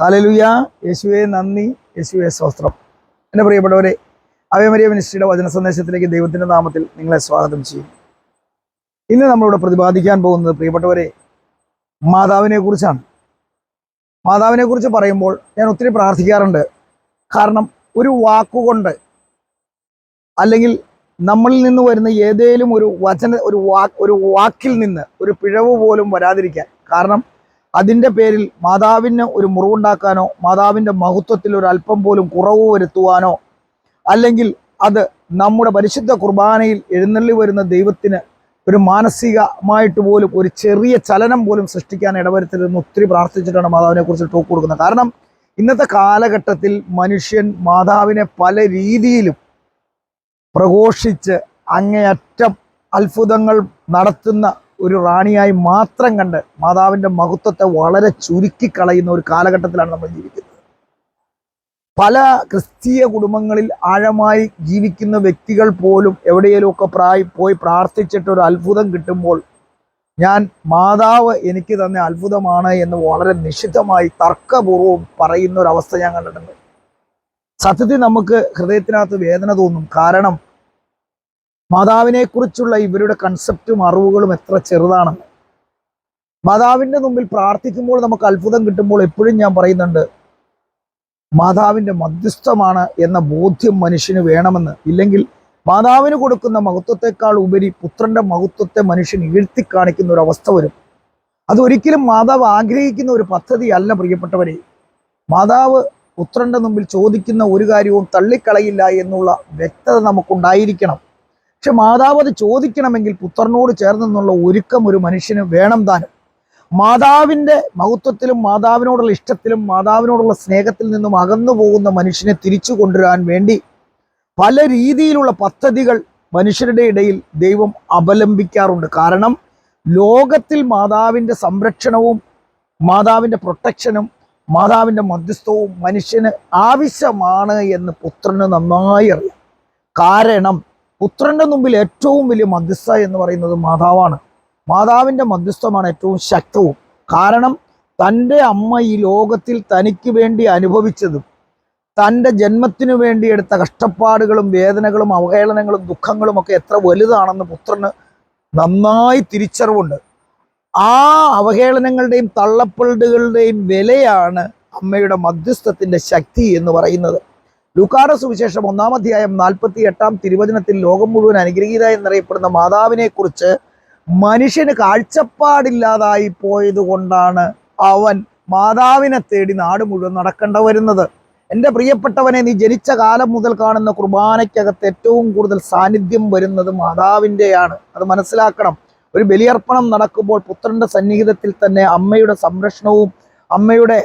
ഹാലലുയ. യേശുവെ നന്ദി. യേശുവെ സ്വസ്ത്രം എന്റെ പ്രിയപ്പെട്ടവരെ അവയമരിയ മിനിസ്ട്രിയുടെ വചന സന്ദേശത്തിലേക്ക് ദൈവത്തിന്റെ നാമത്തിൽ നിങ്ങളെ സ്വാഗതം ചെയ്യും ഇന്ന് നമ്മളിവിടെ പ്രതിപാദിക്കാൻ പോകുന്നത് പ്രിയപ്പെട്ടവരെ മാതാവിനെ കുറിച്ചാണ് മാതാവിനെ കുറിച്ച് പറയുമ്പോൾ ഞാൻ ഒത്തിരി പ്രാർത്ഥിക്കാറുണ്ട്. കാരണം ഒരു വാക്കുകൊണ്ട് അല്ലെങ്കിൽ നമ്മളിൽ നിന്ന് വരുന്ന ഏതേലും ഒരു വചന ഒരു വാക്ക് ഒരു വാക്കിൽ നിന്ന് ഒരു പിഴവ് പോലും വരാതിരിക്കാൻ. കാരണം അതിന്റെ പേരിൽ മാതാവിന് ഒരു മുറിവുണ്ടാക്കാനോ മാതാവിന്റെ മഹത്വത്തിൽ ഒരു അല്പം പോലും കുറവ് വരുത്തുവാനോ അല്ലെങ്കിൽ അത് നമ്മുടെ പരിശുദ്ധ കുർബാനയിൽ എഴുന്നള്ളി വരുന്ന ദൈവത്തിന് ഒരു മാനസികമായിട്ട് പോലും ഒരു ചെറിയ ചലനം പോലും സൃഷ്ടിക്കാൻ ഇടവരുത്തരുതെന്ന് ഒത്തിരി പ്രാർത്ഥിച്ചിട്ടാണ് മാതാവിനെ കുറിച്ച് ടോക്ക് കൊടുക്കുന്നത്. കാരണം ഇന്നത്തെ കാലഘട്ടത്തിൽ മനുഷ്യൻ മാതാവിനെ പല രീതിയിലും പ്രഘോഷിച്ച് അങ്ങേയറ്റം അത്ഭുതങ്ങൾ നടത്തുന്ന ഒരു റാണിയായി മാത്രം കണ്ട് മാതാവിന്റെ മഹത്വത്തെ വളരെ ചുരുക്കി കളയുന്ന ഒരു കാലഘട്ടത്തിലാണ് നമ്മൾ ജീവിക്കുന്നത്. പല ക്രിസ്തീയ കുടുംബങ്ങളിൽ ആഴമായി ജീവിക്കുന്ന വ്യക്തികൾ പോലും എവിടെയെങ്കിലുമൊക്കെ പ്രായി പോയി പ്രാർത്ഥിച്ചിട്ട് ഒരു അത്ഭുതം കിട്ടുമ്പോൾ ഞാൻ മാതാവ് എനിക്ക് തന്ന അത്ഭുതമാണ് എന്ന് വളരെ നിഷിദ്ധമായി തർക്കപൂർവം പറയുന്ന ഒരു അവസ്ഥ ഞാൻ കണ്ടിട്ടുണ്ട്. സത്യത്തിൽ നമുക്ക് ഹൃദയത്തിനകത്ത് വേദന തോന്നും. കാരണം മാതാവിനെ കുറിച്ചുള്ള ഇവരുടെ കൺസെപ്റ്റും അറിവുകളും എത്ര ചെറുതാണെന്ന് മാതാവിന്റെ മുമ്പിൽ പ്രാർത്ഥിക്കുമ്പോൾ നമുക്ക് അത്ഭുതം കിട്ടുമ്പോൾ എപ്പോഴും ഞാൻ പറയുന്നുണ്ട് മാതാവിന്റെ മധ്യസ്ഥമാണ് എന്ന ബോധ്യം മനുഷ്യന് വേണമെന്ന്. ഇല്ലെങ്കിൽ മാതാവിന് കൊടുക്കുന്ന മഹത്വത്തെക്കാൾ ഉപരി പുത്രന്റെ മഹത്വത്തെ മനുഷ്യൻ ഈഴ്ത്തി കാണിക്കുന്ന ഒരു അവസ്ഥ വരും. അതൊരിക്കലും മാതാവ് ആഗ്രഹിക്കുന്ന ഒരു പദ്ധതി അല്ല പ്രിയപ്പെട്ടവരെ. മാതാവ് പുത്രന്റെ മുമ്പിൽ ചോദിക്കുന്ന ഒരു കാര്യവും തള്ളിക്കളയില്ല എന്നുള്ള വ്യക്തത നമുക്കുണ്ടായിരിക്കണം. പക്ഷെ മാതാവ് അത് ചോദിക്കണമെങ്കിൽ പുത്രനോട് ചേർന്നെന്നുള്ള ഒരുക്കം ഒരു മനുഷ്യന് വേണം താനും. മാതാവിന്റെ മഹത്വത്തിലും മാതാവിനോടുള്ള ഇഷ്ടത്തിലും മാതാവിനോടുള്ള സ്നേഹത്തിൽ നിന്നും അകന്നു പോകുന്ന മനുഷ്യനെ തിരിച്ചു കൊണ്ടുവരാൻ വേണ്ടി പല രീതിയിലുള്ള പദ്ധതികൾ മനുഷ്യരുടെ ഇടയിൽ ദൈവം അവലംബിക്കാറുണ്ട്. കാരണം ലോകത്തിൽ മാതാവിന്റെ സംരക്ഷണവും മാതാവിന്റെ പ്രൊട്ടക്ഷനും മാതാവിന്റെ മധ്യസ്ഥവും മനുഷ്യന് ആവശ്യമാണ് എന്ന് പുത്രന് നന്നായി അറിയാം. കാരണം പുത്രന്റെ മുമ്പിൽ ഏറ്റവും വലിയ മധ്യസ്ഥ എന്ന് പറയുന്നത് മാതാവാണ്. മാതാവിന്റെ മധ്യസ്ഥമാണ് ഏറ്റവും ശക്തവും. കാരണം തന്റെ അമ്മ ഈ ലോകത്തിൽ തനിക്ക് വേണ്ടി അനുഭവിച്ചതും തന്റെ ജന്മത്തിനു വേണ്ടി എടുത്ത കഷ്ടപ്പാടുകളും വേദനകളും അവഹേളനങ്ങളും ദുഃഖങ്ങളും ഒക്കെ എത്ര വലുതാണെന്ന് പുത്രന് നന്നായി തിരിച്ചറിവുണ്ട്. ആ അവഹേളനങ്ങളുടെയും തള്ളപ്പളുകളുടെയും വിലയാണ് അമ്മയുടെ മധ്യസ്ഥത്തിന്റെ ശക്തി എന്ന് പറയുന്നത്. ലൂക്കാട സുവിശേഷം ഒന്നാം അധ്യായം നാൽപ്പത്തി എട്ടാം തിരുവചനത്തിൽ ലോകം മുഴുവൻ അനുഗ്രഹീത എന്നറിയപ്പെടുന്ന മാതാവിനെ കുറിച്ച് മനുഷ്യന് കാഴ്ചപ്പാടില്ലാതായി പോയത് കൊണ്ടാണ് അവൻ മാതാവിനെ തേടി നാട് മുഴുവൻ നടക്കേണ്ട വരുന്നത്. എന്റെ പ്രിയപ്പെട്ടവനെ നീ ജനിച്ച കാലം മുതൽ കാണുന്ന കുർബാനയ്ക്കകത്ത് ഏറ്റവും കൂടുതൽ സാന്നിധ്യം വരുന്നത് മാതാവിന്റെയാണ്. അത് മനസ്സിലാക്കണം. ഒരു ബലിയർപ്പണം നടക്കുമ്പോൾ പുത്രന്റെ സന്നിഹിതത്തിൽ തന്നെ അമ്മയുടെ സംരക്ഷണവും അമ്മയുടെ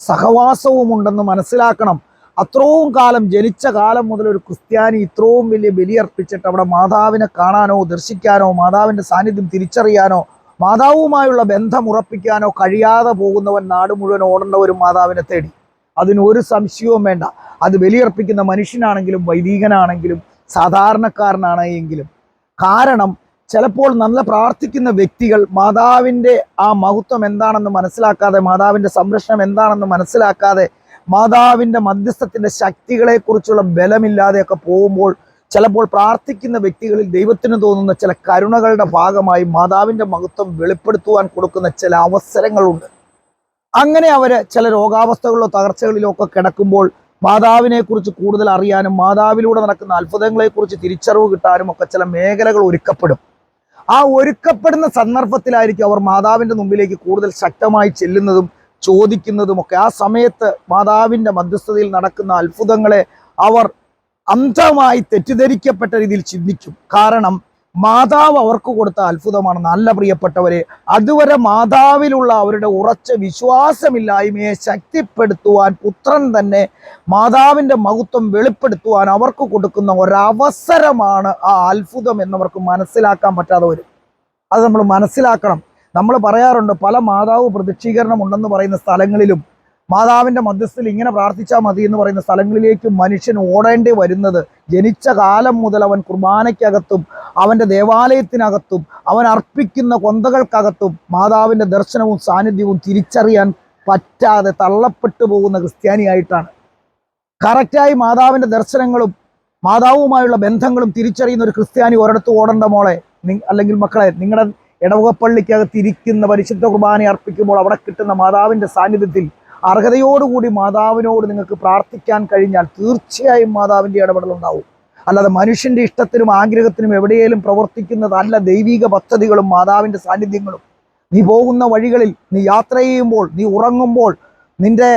സഹവാസവും ഉണ്ടെന്ന് മനസ്സിലാക്കണം. അത്രയും കാലം ജനിച്ച കാലം മുതൽ ഒരു ക്രിസ്ത്യാനി ഇത്രയും വലിയ ബലിയർപ്പിച്ചിട്ട് അവിടെ മാതാവിനെ കാണാനോ ദർശിക്കാനോ മാതാവിന്റെ സാന്നിധ്യം തിരിച്ചറിയാനോ മാതാവുമായുള്ള ബന്ധം ഉറപ്പിക്കാനോ കഴിയാതെ പോകുന്നവൻ നാട് മുഴുവൻ ഓടേണ്ട ഒരു മാതാവിനെ തേടി. അതിന് ഒരു സംശയവും വേണ്ട. അത് ബലിയർപ്പിക്കുന്ന മനുഷ്യനാണെങ്കിലും വൈദികനാണെങ്കിലും സാധാരണക്കാരനാണെങ്കിലും. കാരണം ചിലപ്പോൾ നല്ല പ്രാർത്ഥിക്കുന്ന വ്യക്തികൾ മാതാവിന്റെ ആ മഹത്വം എന്താണെന്ന് മനസ്സിലാക്കാതെ മാതാവിന്റെ സംരക്ഷണം എന്താണെന്ന് മനസ്സിലാക്കാതെ മാതാവിന്റെ മധ്യസ്ഥത്തിന്റെ ശക്തികളെക്കുറിച്ചുള്ള ബലമില്ലാതെയൊക്കെ പോകുമ്പോൾ ചിലപ്പോൾ പ്രാർത്ഥിക്കുന്ന വ്യക്തികളിൽ ദൈവത്തിന് തോന്നുന്ന ചില കരുണകളുടെ ഭാഗമായി മാതാവിന്റെ മഹത്വം വെളിപ്പെടുത്തുവാൻ കൊടുക്കുന്ന ചില അവസരങ്ങളുണ്ട്. അങ്ങനെ അവർ ചില രോഗാവസ്ഥകളിലോ തകർച്ചകളിലോ ഒക്കെ കിടക്കുമ്പോൾ മാതാവിനെ കുറിച്ച് കൂടുതൽ അറിയാനും മാതാവിലൂടെ നടക്കുന്ന അത്ഭുതങ്ങളെക്കുറിച്ച് തിരിച്ചറിവ് കിട്ടാനും ഒക്കെ ചില മേഖലകൾ ഒരുക്കപ്പെടും. ആ ഒരുക്കപ്പെടുന്ന സന്ദർഭത്തിലായിരിക്കും അവർ മാതാവിന്റെ മുമ്പിലേക്ക് കൂടുതൽ ശക്തമായി ചെല്ലുന്നതും ചോദിക്കുന്നതും ഒക്കെ ആ സമയത്ത് മാതാവിന്റെ മധ്യസ്ഥതയിൽ നടക്കുന്ന അത്ഭുതങ്ങളെ അവർ അന്ധമായി തെറ്റിദ്ധരിക്കപ്പെട്ട രീതിയിൽ ചിന്തിക്കും. കാരണം മാതാവ് അവർക്ക് കൊടുത്ത അത്ഭുതമാണ്. നല്ല പ്രിയപ്പെട്ടവരെ അതുവരെ മാതാവിലുള്ള അവരുടെ ഉറച്ച വിശ്വാസമില്ലായ്മയെ ശക്തിപ്പെടുത്തുവാൻ പുത്രൻ തന്നെ മാതാവിന്റെ മഹത്വം വെളിപ്പെടുത്തുവാൻ അവർക്ക് കൊടുക്കുന്ന ഒരവസരമാണ് ആ അത്ഭുതം എന്നവർക്ക് മനസ്സിലാക്കാൻ പറ്റാതെ അത് നമ്മൾ മനസ്സിലാക്കണം. നമ്മൾ പറയാറുണ്ട് പല മാതാവ് പ്രതിക്ഷീകരണം ഉണ്ടെന്ന് പറയുന്ന സ്ഥലങ്ങളിലും മാതാവിന്റെ മധ്യസ്ഥയിൽ ഇങ്ങനെ പ്രാർത്ഥിച്ചാൽ മതി എന്ന് പറയുന്ന സ്ഥലങ്ങളിലേക്കും മനുഷ്യൻ ഓടേണ്ടി വരുന്നത് ജനിച്ച കാലം മുതൽ അവൻ കുർബാനയ്ക്കകത്തും അവന്റെ ദേവാലയത്തിനകത്തും അവൻ അർപ്പിക്കുന്ന കൊന്തകൾക്കകത്തും മാതാവിന്റെ ദർശനവും സാന്നിധ്യവും തിരിച്ചറിയാൻ പറ്റാതെ തള്ളപ്പെട്ടു പോകുന്ന ക്രിസ്ത്യാനിയായിട്ടാണ്. കറക്റ്റായി മാതാവിന്റെ ദർശനങ്ങളും മാതാവുമായുള്ള ബന്ധങ്ങളും തിരിച്ചറിയുന്ന ഒരു ക്രിസ്ത്യാനി ഒരിടത്ത് ഓടേണ്ട മോളെ അല്ലെങ്കിൽ മക്കളെ നിങ്ങളുടെ ഇടവകപ്പള്ളിക്കകത്ത് ഇരിക്കുന്ന പരിശുദ്ധ കുർബാന അർപ്പിക്കുമ്പോൾ അവിടെ കിട്ടുന്ന മാതാവിന്റെ സാന്നിധ്യത്തിൽ അർഹതയോടുകൂടി മാതാവിനോട് നിങ്ങൾക്ക് പ്രാർത്ഥിക്കാൻ കഴിഞ്ഞാൽ തീർച്ചയായും മാതാവിന്റെ ഇടപെടലുണ്ടാവും അല്ലാതെ മനുഷ്യന്റെ ഇഷ്ടത്തിനും ആഗ്രഹത്തിനും എവിടെയേലും പ്രവർത്തിക്കുന്നതല്ല ദൈവിക പദ്ധതികളും മാതാവിന്റെ സാന്നിധ്യങ്ങളും നീ പോകുന്ന വഴികളിൽ നീ യാത്ര ചെയ്യുമ്പോൾ നീ ഉറങ്ങുമ്പോൾ നിന്റെ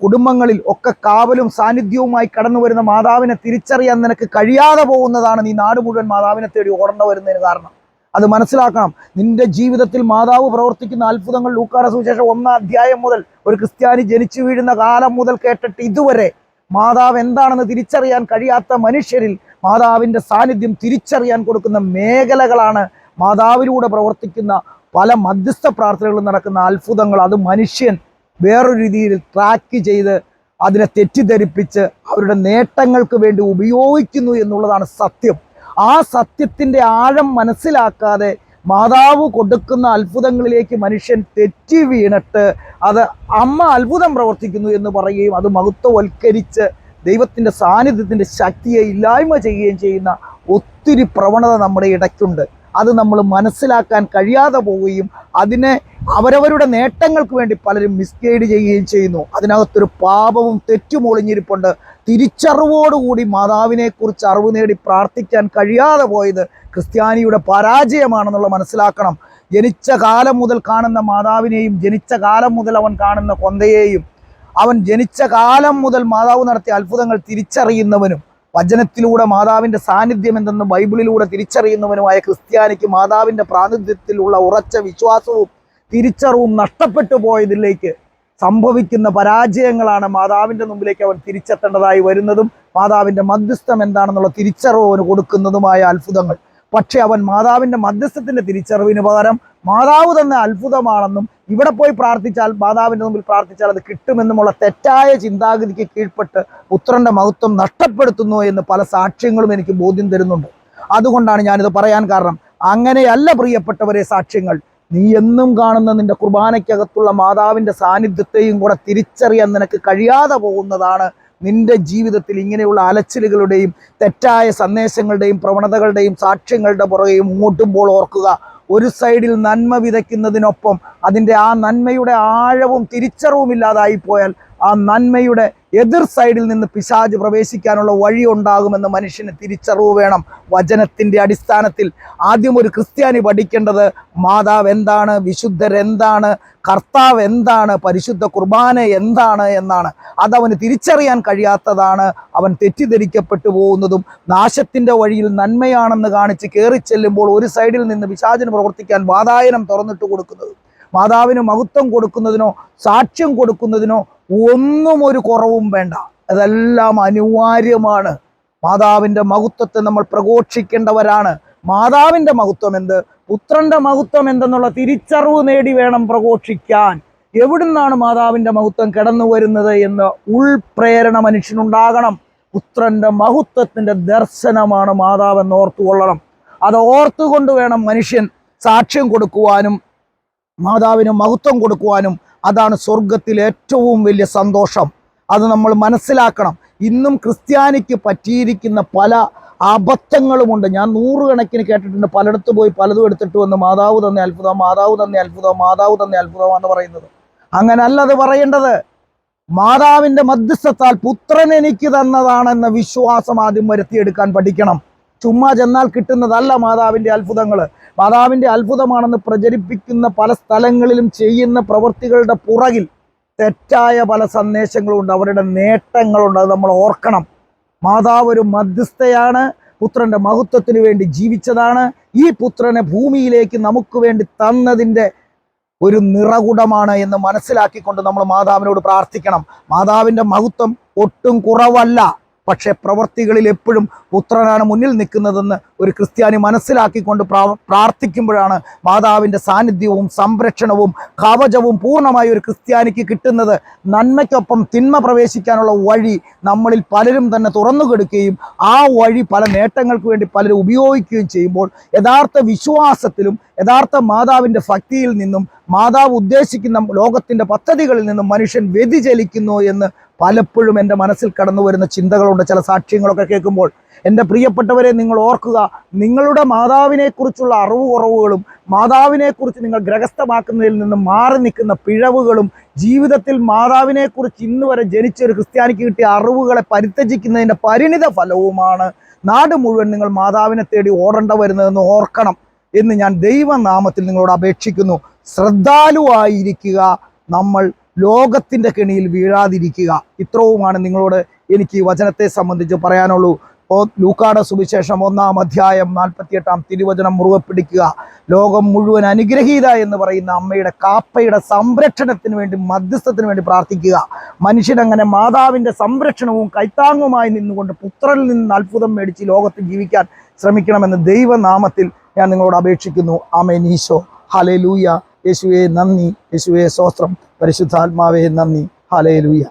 കുടുംബങ്ങളിൽ ഒക്കെ കാവലും സാന്നിധ്യവുമായി കടന്നു വരുന്ന മാതാവിനെ തിരിച്ചറിയാൻ നിനക്ക് കഴിയാതെ പോകുന്നതാണ് നീ നാട് മുഴുവൻ മാതാവിനെ തേടി ഓടേണ്ട വരുന്നതിന് കാരണം. അത് മനസ്സിലാക്കണം. നിന്റെ ജീവിതത്തിൽ മാതാവ് പ്രവർത്തിക്കുന്ന അത്ഭുതങ്ങൾ ലൂക്കാട സുവിശേഷം ഒന്നാം അധ്യായം മുതൽ ഒരു ക്രിസ്ത്യാനി ജനിച്ചു വീഴുന്ന കാലം മുതൽ കേട്ടിട്ട് ഇതുവരെ മാതാവ് എന്താണെന്ന് തിരിച്ചറിയാൻ കഴിയാത്ത മനുഷ്യരിൽ മാതാവിന്റെ സാന്നിധ്യം തിരിച്ചറിയാൻ കൊടുക്കുന്ന മേഖലകളാണ് മാതാവിലൂടെ പ്രവർത്തിക്കുന്ന പല മധ്യസ്ഥ പ്രാർത്ഥനകളും നടക്കുന്ന അത്ഭുതങ്ങൾ. അത് മനുഷ്യൻ വേറൊരു രീതിയിൽ ട്രാക്ക് ചെയ്ത് അതിനെ തെറ്റിദ്ധരിപ്പിച്ച് അവരുടെ നേട്ടങ്ങൾക്ക് വേണ്ടി ഉപയോഗിക്കുന്നു എന്നുള്ളതാണ് സത്യം. ആ സത്യത്തിന്റെ ആഴം മനസ്സിലാക്കാതെ മാതാവ് കൊടുക്കുന്ന അത്ഭുതങ്ങളിലേക്ക് മനുഷ്യൻ തെറ്റി വീണിട്ട് അത് അമ്മ അത്ഭുതം പ്രവർത്തിക്കുന്നു എന്ന് പറയുകയും അത് മഹത്വവൽക്കരിച്ച് ദൈവത്തിന്റെ സാന്നിധ്യത്തിന്റെ ശക്തിയെ ഇല്ലായ്മ ചെയ്യുകയും ചെയ്യുന്ന ഒത്തിരി പ്രവണത നമ്മുടെ ഇടയ്ക്കുണ്ട്. അത് നമ്മൾ മനസ്സിലാക്കാൻ കഴിയാതെ പോവുകയും അതിനെ അവരവരുടെ നേട്ടങ്ങൾക്ക് വേണ്ടി പലരും മിസ്ഗൈഡ് ചെയ്യുകയും ചെയ്യുന്നു. അതിനകത്തൊരു പാപവും തെറ്റും ഒളിഞ്ഞിരിപ്പുണ്ട്. തിരിച്ചറിവോടുകൂടി മാതാവിനെക്കുറിച്ച് അറിവ് നേടി പ്രാർത്ഥിക്കാൻ കഴിയാതെ പോയത് ക്രിസ്ത്യാനിയുടെ പരാജയമാണെന്നുള്ള മനസ്സിലാക്കണം. ജനിച്ച കാലം മുതൽ കാണുന്ന മാതാവിനെയും ജനിച്ച കാലം മുതൽ അവൻ കാണുന്ന കൊന്തയെയും അവൻ ജനിച്ച കാലം മുതൽ മാതാവ് നടത്തിയ അത്ഭുതങ്ങൾ തിരിച്ചറിയുന്നവനും വചനത്തിലൂടെ മാതാവിന്റെ സാന്നിധ്യം എന്തെന്ന് ബൈബിളിലൂടെ തിരിച്ചറിയുന്നവനുമായ ക്രിസ്ത്യാനിക്ക് മാതാവിന്റെ പ്രാതിനിധ്യത്തിലുള്ള ഉറച്ച വിശ്വാസവും തിരിച്ചറിവും നഷ്ടപ്പെട്ടു പോയതിലേക്ക് സംഭവിക്കുന്ന പരാജയങ്ങളാണ് മാതാവിന്റെ മുമ്പിലേക്ക് അവൻ തിരിച്ചെത്തേണ്ടതായി വരുന്നതും മാതാവിന്റെ മധ്യസ്ഥം എന്താണെന്നുള്ള തിരിച്ചറിവ് അവന് കൊടുക്കുന്നതുമായ അത്ഭുതങ്ങൾ. പക്ഷെ അവൻ മാതാവിന്റെ മധ്യസ്ഥത്തിന്റെ തിരിച്ചറിവിന് പകരം മാതാവ് തന്നെ അത്ഭുതമാണെന്നും ഇവിടെ പോയി പ്രാർത്ഥിച്ചാൽ മാതാവിന്റെ മുമ്പിൽ പ്രാർത്ഥിച്ചാൽ അത് കിട്ടുമെന്നുമുള്ള തെറ്റായ ചിന്താഗതിക്ക് കീഴ്പ്പെട്ട് പുത്രന്റെ മഹത്വം നഷ്ടപ്പെടുത്തുന്നു എന്ന് പല സാക്ഷ്യങ്ങളും എനിക്ക് ബോധ്യം തരുന്നുണ്ട്. അതുകൊണ്ടാണ് ഞാനിത് പറയാൻ കാരണം അങ്ങനെയല്ല പ്രിയപ്പെട്ടവരെ സാക്ഷ്യങ്ങൾ. നീ എന്നും കാണുന്ന നിന്റെ കുർബാനയ്ക്കകത്തുള്ള മാതാവിന്റെ സാന്നിധ്യത്തെയും കൂടെ തിരിച്ചറിയാൻ നിനക്ക് കഴിയാതെ പോകുന്നതാണ് നിന്റെ ജീവിതത്തിൽ ഇങ്ങനെയുള്ള അലച്ചിലുകളുടെയും തെറ്റായ സന്ദേശങ്ങളുടെയും പ്രവണതകളുടെയും സാക്ഷ്യങ്ങളുടെ പുറകെയും മുങ്ങോട്ടുമ്പോൾ ഓർക്കുക. ഒരു സൈഡിൽ നന്മ വിതയ്ക്കുന്നതിനൊപ്പം അതിന്റെ ആ നന്മയുടെ ആഴവും തിരിച്ചറിവും ഇല്ലാതായി പോയാൽ ആ നന്മയുടെ എതിർ സൈഡിൽ നിന്ന് പിശാജ് പ്രവേശിക്കാനുള്ള വഴി ഉണ്ടാകുമെന്ന് മനുഷ്യന് തിരിച്ചറിവ് വേണം. വചനത്തിന്റെ അടിസ്ഥാനത്തിൽ ആദ്യം ഒരു ക്രിസ്ത്യാനി പഠിക്കേണ്ടത് മാതാവ് എന്താണ് വിശുദ്ധരെന്താണ് കർത്താവ് എന്താണ് പരിശുദ്ധ കുർബാന എന്താണ് എന്നാണ്. അതവന് തിരിച്ചറിയാൻ കഴിയാത്തതാണ് അവൻ തെറ്റിദ്ധരിക്കപ്പെട്ടു പോകുന്നതും നാശത്തിന്റെ വഴിയിൽ നന്മയാണെന്ന് കാണിച്ച് കയറി ചെല്ലുമ്പോൾ ഒരു സൈഡിൽ നിന്ന് പിശാചിന് പ്രവർത്തിക്കാൻ വാതായനം തുറന്നിട്ട് കൊടുക്കുന്നതും മാതാവിന് മഹത്വം കൊടുക്കുന്നതിനോ സാക്ഷ്യം കൊടുക്കുന്നതിനോ ഒന്നും ഒരു കുറവും വേണ്ട. അതെല്ലാം അനിവാര്യമാണ്. മാതാവിന്റെ മഹത്വത്തെ നമ്മൾ പ്രഘോഷിക്കേണ്ടവരാണ്. മാതാവിന്റെ മഹത്വം എന്ത്? പുത്രന്റെ മഹത്വം എന്തെന്നുള്ള തിരിച്ചറിവ് നേടി വേണം പ്രഘോഷിക്കാൻ. എവിടുന്നാണ് മാതാവിന്റെ മഹത്വം കടന്നു വരുന്നത് എന്ന് ഉൾപ്രേരണ മനുഷ്യനുണ്ടാകണം. പുത്രന്റെ മഹത്വത്തിന്റെ ദർശനമാണ് മാതാവ് എന്ന് ഓർത്തുകൊള്ളണം. അത് ഓർത്തുകൊണ്ട് വേണം മനുഷ്യൻ സാക്ഷ്യം കൊടുക്കുവാനും മാതാവിന് മഹത്വം കൊടുക്കുവാനും അതാണ് സ്വർഗത്തിൽ ഏറ്റവും വലിയ സന്തോഷം. അത് നമ്മൾ മനസ്സിലാക്കണം. ഇന്നും ക്രിസ്ത്യാനിക്ക് പറ്റിയിരിക്കുന്ന പല അബദ്ധങ്ങളുമുണ്ട്. ഞാൻ നൂറുകണക്കിന് കേട്ടിട്ടുണ്ട്. പലയിടത്ത് പോയി പലതും എടുത്തിട്ട് വന്ന് മാതാവ് തന്നെ അത്ഭുതം മാതാവ് തന്നെ അത്ഭുതം മാതാവ് തന്നെ അത്ഭുതമാണെന്ന് പറയുന്നത്. അങ്ങനല്ല അത് പറയേണ്ടത്. മാതാവിന്റെ മധ്യസ്ഥത്താൽ പുത്രൻ എനിക്ക് തന്നതാണെന്ന വിശ്വാസം ആദ്യം വരുത്തിയെടുക്കാൻ പഠിക്കണം. ചുമ്മാ ചെന്നാൽ കിട്ടുന്നതല്ല മാതാവിന്റെ അത്ഭുതങ്ങൾ. മാതാവിന്റെ അത്ഭുതമാണെന്ന് പ്രചരിപ്പിക്കുന്ന പല സ്ഥലങ്ങളിലും ചെയ്യുന്ന പ്രവൃത്തികളുടെ പുറകിൽ തെറ്റായ പല സന്ദേശങ്ങളുണ്ട്. അവരുടെ നേട്ടങ്ങളുണ്ട്. അത് നമ്മൾ ഓർക്കണം. മാതാവ് ഒരു മധ്യസ്ഥയാണ്. പുത്രന്റെ മഹത്വത്തിന് വേണ്ടി ജീവിച്ചതാണ്. ഈ പുത്രനെ ഭൂമിയിലേക്ക് നമുക്ക് വേണ്ടി തന്നതിന്റെ ഒരു നിറകുടമാണ് എന്ന് മനസ്സിലാക്കിക്കൊണ്ട് നമ്മൾ മാതാവിനോട് പ്രാർത്ഥിക്കണം. മാതാവിന്റെ മഹത്വം ഒട്ടും കുറവല്ല. പക്ഷേ പ്രവർത്തികളിൽ എപ്പോഴും പുത്രനാണ് മുന്നിൽ നിൽക്കുന്നതെന്ന് ഒരു ക്രിസ്ത്യാനി മനസ്സിലാക്കിക്കൊണ്ട് പ്രാ- പ്രാർത്ഥിക്കുമ്പോഴാണ് മാതാവിന്റെ സാന്നിധ്യവും സംരക്ഷണവും കവചവും പൂർണമായി ഒരു ക്രിസ്ത്യാനിക്ക് കിട്ടുന്നത്. നന്മയ്ക്കൊപ്പം തിന്മ പ്രവേശിക്കാനുള്ള വഴി നമ്മളിൽ പലരും തന്നെ തുറന്നു കൊടുക്കുകയും ആ വഴി പല നേട്ടങ്ങൾക്ക് വേണ്ടി പലരും ഉപയോഗിക്കുകയും ചെയ്യുമ്പോൾ യഥാർത്ഥ വിശ്വാസത്തിലും യഥാർത്ഥ മാതാവിന്റെ ഭക്തിയിൽ നിന്നും മാതാവ് ഉദ്ദേശിക്കുന്ന ലോകത്തിന്റെ പദ്ധതികളിൽ നിന്നും മനുഷ്യൻ വ്യതിചലിക്കുന്നു എന്ന് പലപ്പോഴും എന്റെ മനസ്സിൽ കടന്നു വരുന്ന ചിന്തകളുണ്ട്. ചില സാക്ഷ്യങ്ങളൊക്കെ കേൾക്കുമ്പോൾ എന്റെ പ്രിയപ്പെട്ടവരെ നിങ്ങൾ ഓർക്കുക നിങ്ങളുടെ മാതാവിനെക്കുറിച്ചുള്ള അറിവ് കുറവുകളും മാതാവിനെക്കുറിച്ച് നിങ്ങൾ ഗ്രഹസ്ഥമാക്കുന്നതിൽ നിന്ന് മാറി നിൽക്കുന്ന പിഴവുകളും ജീവിതത്തിൽ മാതാവിനെക്കുറിച്ച് ഇന്ന് വരെ ജനിച്ച ഒരു ക്രിസ്ത്യാനിക്ക് കിട്ടിയ അറിവുകളെ പരിത്യജിക്കുന്നതിന്റെ പരിണിത ഫലവുമാണ് നാട് മുഴുവൻ നിങ്ങൾ മാതാവിനെ തേടി ഓടേണ്ട വരുന്നതെന്ന് ഓർക്കണം. എന്ന് ഞാൻ ദൈവനാമത്തിൽ നിങ്ങളോട് അപേക്ഷിക്കുന്നു. ശ്രദ്ധാലുവായിരിക്കുക. നമ്മൾ ലോകത്തിന്റെ കെണിയിൽ വീഴാതിരിക്കുക. ഇത്രവുമാണ് നിങ്ങളോട് എനിക്ക് വചനത്തെ സംബന്ധിച്ച് പറയാനുള്ളൂ. ലൂക്കാട സുവിശേഷം ഒന്നാം അധ്യായം നാൽപ്പത്തിയെട്ടാം തിരുവചനം മുറുകെ പിടിക്കുക. ലോകം മുഴുവൻ അനുഗ്രഹീത എന്ന് പറയുന്ന അമ്മയുടെ കാപ്പയുടെ സംരക്ഷണത്തിന് വേണ്ടി മധ്യസ്ഥത്തിന് വേണ്ടി പ്രാർത്ഥിക്കുക. മനുഷ്യനങ്ങനെ മാതാവിന്റെ സംരക്ഷണവും കൈത്താങ്ങുമായി നിന്നുകൊണ്ട് പുത്രനിൽ നിന്ന് അത്ഭുതം മേടിച്ച് ലോകത്ത് ജീവിക്കാൻ ശ്രമിക്കണമെന്ന് ദൈവനാമത്തിൽ ഞാൻ നിങ്ങളോട് അപേക്ഷിക്കുന്നു. ആമേ നീശോ ഹലേ ലൂയ യേശുവെ നന്ദി. യേശുവേ സ്വസ്ത്രം പരിശുദ്ധാത്മാവേ നന്ദി. ഹലേ ലൂയ